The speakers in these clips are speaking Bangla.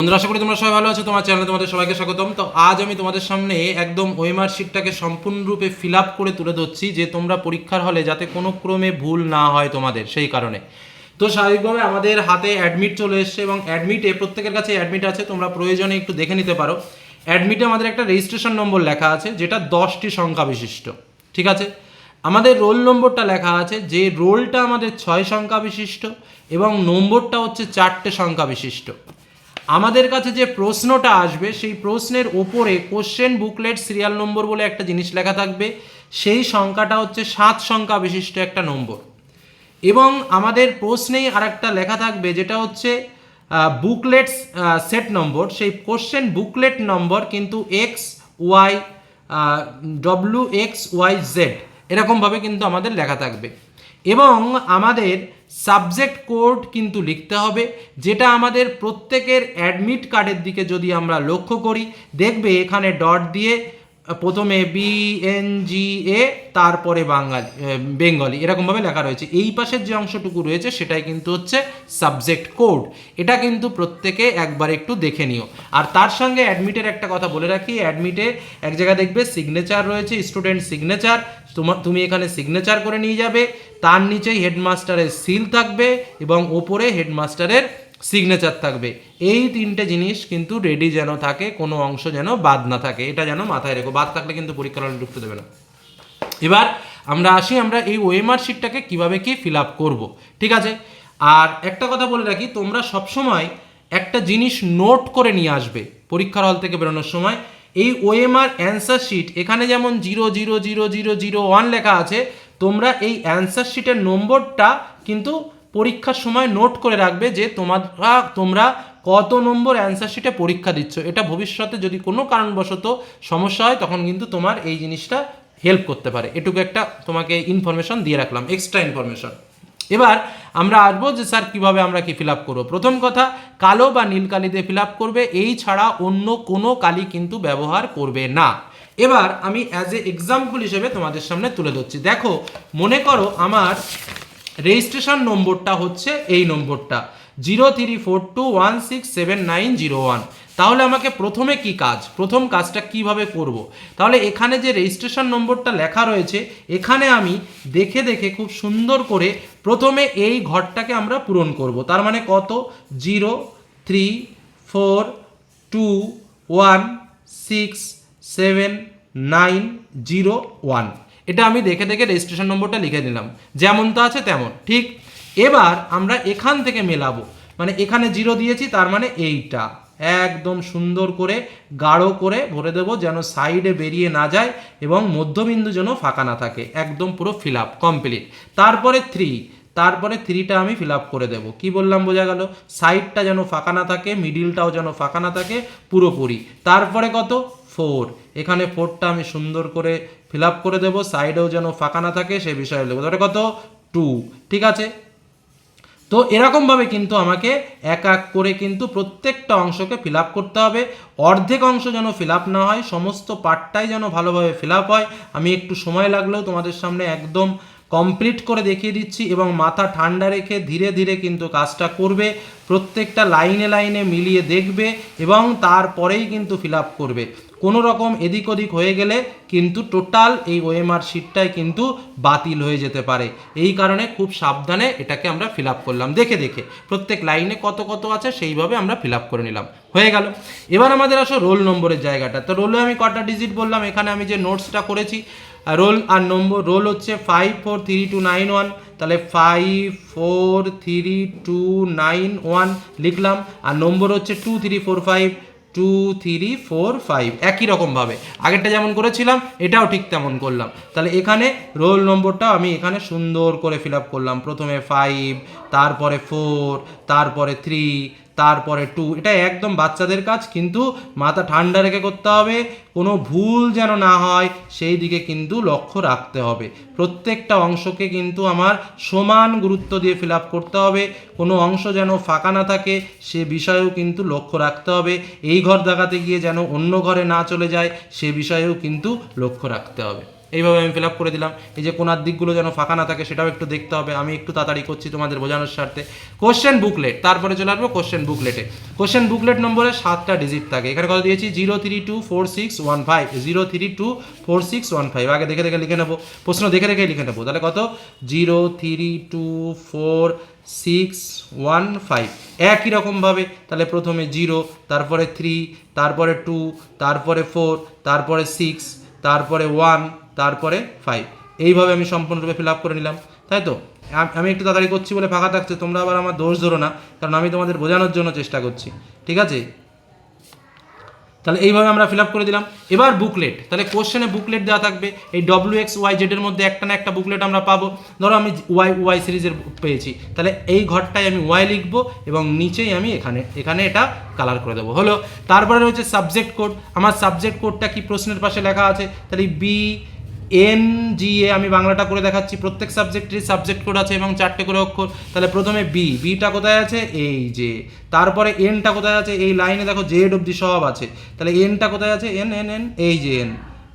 বন্ধুরা, আশা করি তোমরা সবাই ভালো আছো। তোমার চ্যানেলে তোমাদের সবাইকে স্বাগতম। তো আজ আমি তোমাদের সামনে একদম ওয়েমার শিটটাকে সম্পূর্ণরূপে ফিল আপ করে তুলে ধরছি যে তোমরা পরীক্ষার হলে যাতে কোনো ক্রমে ভুল না হয় তোমাদের, সেই কারণে। তো স্বাভাবিকভাবে আমাদের হাতে অ্যাডমিট চলে এসছে এবং অ্যাডমিটে প্রত্যেকের কাছে অ্যাডমিট আছে, তোমরা প্রয়োজনে একটু দেখে নিতে পারো। অ্যাডমিটে আমাদের একটা রেজিস্ট্রেশন নম্বর লেখা আছে, যেটা দশটি সংখ্যা বিশিষ্ট। ঠিক আছে? আমাদের রোল নম্বরটা লেখা আছে যে রোলটা আমাদের ছয় সংখ্যা বিশিষ্ট এবং নম্বরটা হচ্ছে চারটে সংখ্যা বিশিষ্ট। আমাদের কাছে যে প্রশ্নটা আসবে, সেই প্রশ্নের ওপরে কোশ্চেন বুকলেট সিরিয়াল নম্বর বলে একটা জিনিস লেখা থাকবে। সেই সংখ্যাটা হচ্ছে সাত সংখ্যা বিশিষ্ট একটা নম্বর এবং আমাদের প্রশ্নেই আরেকটা লেখা থাকবে, যেটা হচ্ছে বুকলেট সেট নম্বর সেই কোশ্চেন বুকলেট নম্বর কিন্তু X Y W X Y Z এরকমভাবে কিন্তু আমাদের লেখা থাকবে। এবং আমাদের সাবজেক্ট কোড কিন্তু লিখতে হবে, যেটা আমাদের প্রত্যেকের অ্যাডমিট কার্ডের দিকে যদি আমরা লক্ষ্য করি, দেখবে এখানে ডট দিয়ে, প্রথমে বি এন জি এ তারপরে বাঙালি বেঙ্গলি, এরকমভাবে লেখা রয়েছে। এই পাশের যে অংশটুকু রয়েছে, সেটাই কিন্তু হচ্ছে সাবজেক্ট কোড। এটা কিন্তু প্রত্যেকে একবার একটু দেখে নিও। আর তার সঙ্গে অ্যাডমিটের একটা কথা বলে রাখি, অ্যাডমিটে এক জায়গায় দেখবে সিগনেচার রয়েছে স্টুডেন্ট সিগনেচার তোমার তুমি এখানে সিগনেচার করে নিয়ে যাবে তার নিচেই হেডমাস্টারের সিল থাকবে এবং ওপরে হেডমাস্টারের সিগনেচার থাকবে। এই তিনটে জিনিস কিন্তু রেডি যেন থাকে, কোনো অংশ যেন বাদ না থাকে। এটা যেন মাথায় রেখো। বাদ থাকলে কিন্তু পরীক্ষার হলে ঢুকতে দেবে না। এবার আমরা আসি, আমরা এই ওয়েমার শিটটাকে কীভাবে কি ফিল আপ করব। ঠিক আছে? আর একটা কথা বলে রাখি, তোমরা সবসময় একটা জিনিস নোট করে নিয়ে আসবে পরীক্ষার হল থেকে বেরোনোর সময়। এই ওএমআর অ্যান্সার শিট এখানে যেমন zero zero zero zero zero one লেখা আছে তোমরা এই অ্যান্সার শিটের নম্বরটা কিন্তু পরীক্ষার সময় নোট করে রাখবে যে তোমরা তোমরা কত নম্বর অ্যান্সার শিটে পরীক্ষা দিচ্ছ। এটা ভবিষ্যতে যদি কোনো কারণবশত সমস্যা হয়, তখন কিন্তু তোমার এই জিনিসটা হেল্প করতে পারে। এটুকু একটা তোমাকে ইনফরমেশন দিয়ে রাখলাম এক্সট্রা ইনফরমেশন এবার আমরা আসব যে স্যার কীভাবে আমরা কি ফিল আপ করব? প্রথম কথা, কালো বা নীল কালি দিয়ে ফিল আপ করবে, এই ছাড়া অন্য কোনো কালি কিন্তু ব্যবহার করবে না। এবার আমি অ্যাজ এ এক্সাম্পল হিসেবে তোমাদের সামনে তুলে ধরছি দেখো, মনে করো আমার রেজিস্ট্রেশন নম্বরটা হচ্ছে এই নম্বরটা zero three four two one six seven nine zero one তাহলে আমাকে প্রথমে কি কাজ প্রথম কাজটা কীভাবে করব। তাহলে এখানে যে রেজিস্ট্রেশন নম্বরটা লেখা রয়েছে, এখানে আমি দেখে দেখে খুব সুন্দর করে প্রথমে এই ঘরটাকে আমরা পূরণ করব। তার মানে কত zero three four two one six seven nine zero one. এটা আমি দেখে দেখে রেজিস্ট্রেশন নম্বরটা লিখে দিলাম যেমন তো আছে তেমন, ঠিক? এবার আমরা এখান থেকে মেলাবো। মানে এখানে জিরো দিয়েছি, তার মানে এইটা। একদম সুন্দর করে, গাঢ় করে ভরে দেবো যেন সাইডে বেরিয়ে না যায় এবং মধ্যবিন্দু যেন ফাঁকা না থাকে। একদম পুরো ফিল আপ কমপ্লিট তারপরে থ্রি তারপরে থ্রিটা আমি ফিল আপ করে দেবো। কি বললাম, বোঝা গেল? সাইডটা যেন ফাঁকা না থাকে মিডিলটাও যেন ফাঁকা না থাকে, পুরোপুরি। তারপরে কত? ফোর। এখানে ফোরটা আমি সুন্দর করে ফিল আপ করে দেবো সাইডেও যেন ফাঁকা না থাকে সে বিষয়ে লিখব। তাহলে কত? টু। ঠিক আছে? তো এরকমভাবে কিন্তু আমাকে এক এক করে কিন্তু প্রত্যেকটা অংশকে ফিল আপ করতে হবে। অর্ধেক অংশ যেন ফিল আপ না হয়, সমস্ত পার্টটাই যেন ভালোভাবে ফিল আপ হয়। আমি একটু সময় লাগলেও তোমাদের সামনে একদম কমপ্লিট করে দেখিয়ে দিচ্ছি এবং মাথা ঠান্ডা রেখে ধীরে ধীরে কিন্তু কাজটা করবে, প্রত্যেকটা লাইনে লাইনে মিলিয়ে দেখবে এবং তারপরেই কিন্তু ফিল আপ করবে। কোনো রকম এদিক ওদিক হয়ে গেলে কিন্তু টোটাল এই ওএমআর শিটটাই কিন্তু বাতিল হয়ে যেতে পারে। এই কারণে খুব সাবধানে এটাকে আমরা ফিল আপ করলাম। দেখে দেখে প্রত্যেক লাইনে কত কত আছে সেইভাবে আমরা ফিল আপ করে নিলাম। হয়ে গেল। এবার আমাদের আসো রোল নম্বরের জায়গাটা। তো রোলে আমি কটা ডিজিট বললাম? এখানে আমি যে নোটসটা করেছি রোল আর নম্বর, রোল হচ্ছে five four three two nine one তাহলে five four three two nine one লিখলাম। আর নম্বর হচ্ছে two three four five two three four five একই রকমভাবে। আগেরটা যেমন করেছিলাম, এটাও ঠিক তেমন করলাম। তাহলে এখানে রোল নম্বরটা আমি এখানে সুন্দর করে ফিল আপ করলাম। প্রথমে ফাইভ তারপরে ফোর তারপরে থ্রি তারপরে টু এটা একদম বাচ্চাদের কাজ, কিন্তু মাথা ঠান্ডা রেখে করতে হবে। কোনো ভুল যেন না হয়, সেই দিকে কিন্তু লক্ষ্য রাখতে হবে। প্রত্যেকটা অংশকে কিন্তু আমার সমান গুরুত্ব দিয়ে ফিল আপ করতে হবে। কোনো অংশ যেন ফাঁকা না থাকে, সে বিষয়েও কিন্তু লক্ষ্য রাখতে হবে। এই ঘর দেখাতে গিয়ে যেন অন্য ঘরে না চলে যায়, সে বিষয়েও কিন্তু লক্ষ্য রাখতে হবে। এইভাবে আমি ফিল করে দিলাম। এই যে কোনার দিকগুলো যেন ফাঁকা না থাকে, সেটাও একটু দেখতে হবে। আমি একটু তাড়াতাড়ি করছি তোমাদের বোঝানোর স্বার্থে। কোশ্চেন বুকলেট তারপরে চলে আসব কোশ্চেন বুকলেটে কোশ্চেন বুকলেট নম্বরে সাতটা ডিজিট থাকে। এখানে কত দিয়েছি? Zero three two four six one five zero three two four six one five আগে দেখে দেখে লিখে নেব। প্রশ্ন দেখে দেখে লিখে নেব। তাহলে কত? Zero three two four six one five একই রকমভাবে তাহলে প্রথমে জিরো তারপরে থ্রি তারপরে টু তারপরে ফোর তারপরে সিক্স তারপরে ওয়ান তারপরে ফাইভ এইভাবে আমি সম্পূর্ণরূপে ফিল আপ করে নিলাম, তাই তো? আমি একটু তাড়াতাড়ি করছি বলে ফাঁকা থাকছে, তোমরা আবার আমার দোষ ধরো না, কারণ আমি তোমাদের বোঝানোর জন্য চেষ্টা করছি, ঠিক আছে? তাহলে এইভাবে আমরা ফিল করে দিলাম। এবার বুকলেট তাহলে কোশ্চেনে বুকলেট দেওয়া থাকবে। এই ডব্লিউ এক্স ওয়াই জেডের মধ্যে একটা না একটা বুকলেট আমরা পাবো। ধরো আমি ওয়াই ওয়াই সিরিজের পেয়েছি। তাহলে এই ঘরটায় আমি ওয়াই লিখব এবং নিচেই আমি এখানে এখানে এটা কালার করে দেবো। হলো, তারপরে রয়েছে সাবজেক্ট কোড আমার সাবজেক্ট কোডটা কি প্রশ্নের পাশে লেখা আছে? তাহলে বি এন জি এ আমি বাংলাটা করে দেখাচ্ছি। প্রত্যেক সাবজেক্টেরই সাবজেক্ট কোড আছে এবং চারটে করে অক্ষর। তাহলে প্রথমে বি বিটা কোথায় আছে? এই যে। তারপরে এনটা কোথায় আছে? এই লাইনে দেখো জেড অব্দি সব আছে। তাহলে এনটা কোথায় আছে? এন এন এন এই যে এন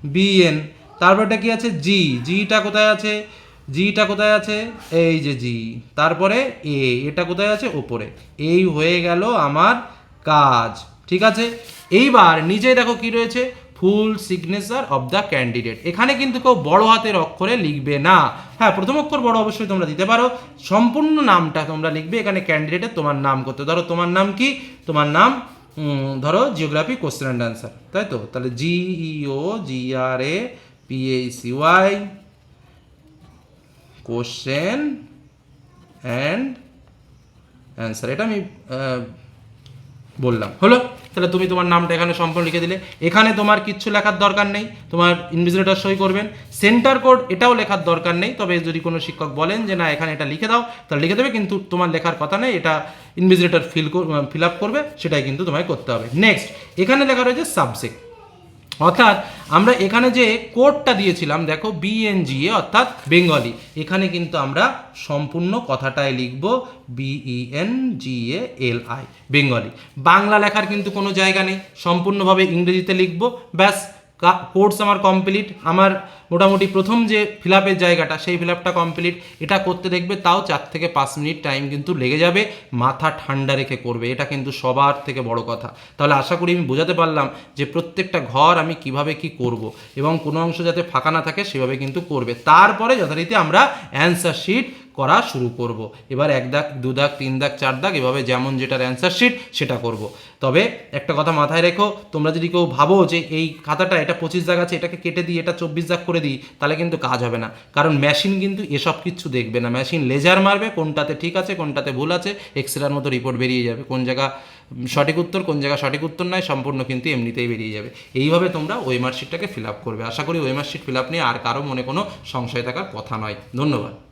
বি এন তারপরটা কি আছে? জি জিটা কোথায় আছে? জিটা কোথায় আছে? এই যে জি তারপরে এ এটা কোথায় আছে? ওপরে। এই হয়ে গেল আমার কাজ। ঠিক আছে? এইবার নিচে দেখো কি রয়েছে। Full signature of the candidate. এখানে কিন্তু কেউ বড় হাতের অক্ষরে লিখবে না। হ্যাঁ প্রথম অক্ষর বড় অবশ্যই তোমরা দিতে পারো। সম্পূর্ণ নামটা তোমরা লিখবে। এখানে ক্যান্ডিডেটের তোমার নাম করতে ধরো তোমার নাম কি? তোমার নাম ধরো জিওগ্রাফি কোশ্চেন অ্যান্ড অ্যান্সার তাই তো? তাহলে G E O G R A P H C Y question and answer এটা আমি বললাম। হলো? তাহলে তুমি তোমার নামটা এখানে সম্পূর্ণ লিখে দিলে। এখানে তোমার কিচ্ছু লেখার দরকার নেই। তোমার ইনভিজিলেটর সই করবেন। সেন্টার কোড এটাও লেখার দরকার নেই। তবে যদি কোনো শিক্ষক বলেন যে, না, এখানে এটা লিখে দাও, তাহলে লিখে দেবে। কিন্তু তোমার লেখার কথা নেই। এটা ইনভিজিলেটর ফিল ফিল আপ করবে। সেটাই কিন্তু তোমায় করতে হবে। নেক্সট এখানে লেখা রয়েছে সাবজেক্ট অর্থাৎ আমরা এখানে যে কোডটা দিয়েছিলাম, দেখো বিএনজিএ অর্থাৎ বেঙ্গলি। এখানে কিন্তু আমরা সম্পূর্ণ কথাটাই লিখব B E N G A L I Bengali. Bangla লেখার কিন্তু কোনো জায়গা নেই, সম্পূর্ণভাবে ইংরেজিতে লিখব, ব্যাস। কোর্স আমার কমপ্লিট আমার মোটামুটি প্রথম যে ফিল আপের জায়গাটা, সেই ফিল আপটা কমপ্লিট এটা করতে দেখবে তাও চার থেকে পাঁচ মিনিট টাইম কিন্তু লেগে যাবে, মাথা ঠান্ডা রেখে করবে, এটা কিন্তু সবার থেকে বড় কথা। তাহলে আশা করি আমি বোঝাতে পারলাম যে প্রত্যেকটা ঘর আমি কীভাবে কি করব, এবং কোনো অংশ যাতে ফাঁকা না থাকে, সেভাবে কিন্তু করবে। তারপরে যথারীতি আমরা অ্যান্সার শিট করা শুরু করব। এবার এক দাগ, দু দাগ, তিন দাগ, চার দাগ, এভাবে যেমন যেটার অ্যান্সার শিট সেটা করব। তবে একটা কথা মাথায় রেখো, তোমরা যদি কেউ ভাবো যে এই খাতাটা, এটা পঁচিশ দাগ আছে, এটাকে কেটে দিই, এটা চব্বিশ দাগ করে দিই, তাহলে কিন্তু কাজ হবে না। কারণ মেশিন কিন্তু এসব কিছু দেখবে না। মেশিন লেজার মারবে, কোনটাতে ঠিক আছে, কোনটাতে ভুল আছে এক্সরের মতো রিপোর্ট বেরিয়ে যাবে। কোন জায়গা সঠিক উত্তর, কোন জায়গা সঠিক উত্তর নয়, সম্পূর্ণ কিন্তু এমনিতেই বেরিয়ে যাবে। এইভাবে তোমরা ওই মার্কশিটটাকে ফিল আপ করবে। আশা করি ওই মার্কশিট ফিল আপ নিয়ে আর কারও মনে কোনো সংশয় থাকার কথা নয়। ধন্যবাদ।